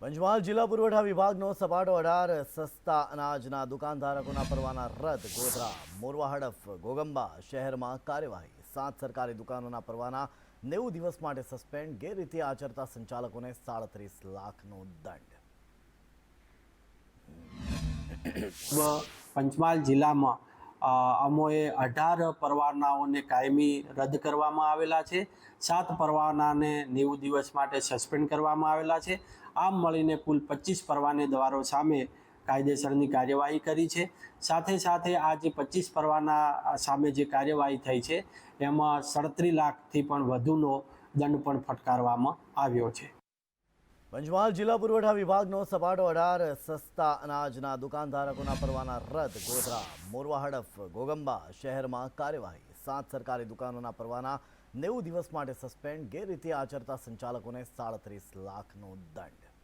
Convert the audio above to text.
પંચમહાલ જિલ્લા પુરવઠા વિભાગનો સપાટો અઢાર, સસ્તા અનાજના દુકાનધારકોના પરવાના રદ. ગોધરા, મોરવા, હડફ, ગોગંબા શહેરમાં કાર્યવાહી. સાત સરકારી દુકાનોના પરવાના નેવું દિવસ માટે સસ્પેન્ડ. ગેરરીતિ આચરતા સંચાલકોને સાડત્રીસ લાખનો દંડ. પંચમહાલ જિલ્લામાં અમોએ અઢાર પરવાનાઓને કાયમી રદ કરવામાં આવેલા છે. સાત પરવાનાને નેવું દિવસ માટે સસ્પેન્ડ કરવામાં આવેલા છે. આમ મળીને કુલ પચીસ પરવાનેદારો સામે કાયદેસરની કાર્યવાહી કરી છે. સાથે સાથે આ જે પચીસ પરવાના સામે જે કાર્યવાહી થઈ છે, એમાં સડત્રીસ લાખથી પણ વધુનો દંડ પણ ફટકારવામાં આવ્યો છે. પંચમહાલ જિલ્લા પુરવઠા વિભાગનો સપાટો અઢાર, સસ્તા અનાજના દુકાનધારકોના પરવાના રદ. ગોધરા, મોરવા, હડફ, ગોગંબા શહેરમાં કાર્યવાહી. સાત સરકારી દુકાનોના પરવાના નેવું દિવસ માટે સસ્પેન્ડ. ગેરરીતિ આચરતા સંચાલકોને સાડત્રીસ લાખનો દંડ.